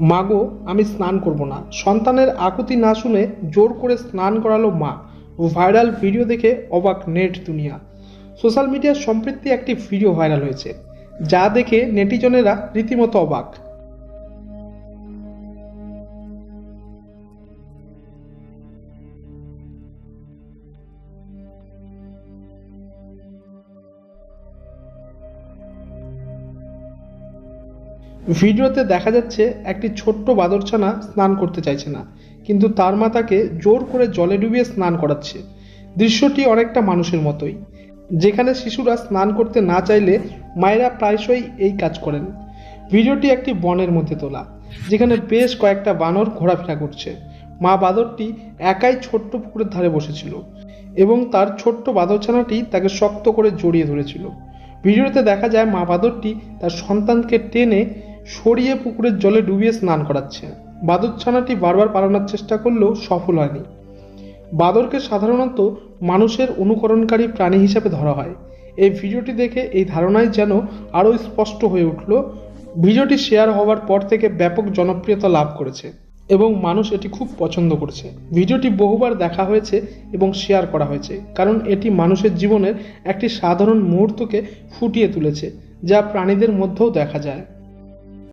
মাগো, আমি স্নান করব না। সন্তানের আকুতি না শুনে জোর করে স্নান করালো মা। ভাইরাল ভিডিও দেখে অবাক নেট দুনিয়া। সোশ্যাল মিডিয়ার সম্প্রতি একটি ভিডিও ভাইরাল হয়েছে, যা দেখে নেটিজনেরা রীতিমতো অবাক। ভিডিওতে দেখা যাচ্ছে একটি ছোট্ট বাদরছানা স্নান করতে চাইছে না, কিন্তু তার মা তাকে জোর করে জলে ডুবিয়ে স্নান করাচ্ছে। দৃশ্যটি অনেকটা মানুষের মতোই। যেখানে শিশুরা স্নান করতে না চাইলে মায়েরা প্রায়শই এই কাজ করেন। ভিডিওটি একটি বনের মধ্যে তোলা, যেখানে বেশ কয়েকটা বানর ঘোরাফেরা করছে। মা বাদরটি একাই ছোট্ট পুকুরের ধারে বসেছিল এবং তার ছোট্ট বাদরছানাটি তাকে শক্ত করে জড়িয়ে ধরেছিল। ভিডিওতে দেখা যায় মা বাদরটি তার সন্তানকে টেনে সরিয়ে পুকুরের জলে ডুবিয়ে স্নান করাচ্ছে। বাদরছানাটি বারবার পালানোর চেষ্টা করলেও সফল হয়নি। বাদরকে সাধারণত মানুষের অনুকরণকারী প্রাণী হিসেবে ধরা হয়। এই ভিডিওটি দেখে এই ধারণাই যেন আরও স্পষ্ট হয়ে উঠল। ভিডিওটি শেয়ার হওয়ার পর থেকে ব্যাপক জনপ্রিয়তা লাভ করেছে এবং মানুষ এটি খুব পছন্দ করছে। ভিডিওটি বহুবার দেখা হয়েছে এবং শেয়ার করা হয়েছে, কারণ এটি মানুষের জীবনের একটি সাধারণ মুহূর্তকে ফুটিয়ে তুলেছে, যা প্রাণীদের মধ্যেও দেখা যায়।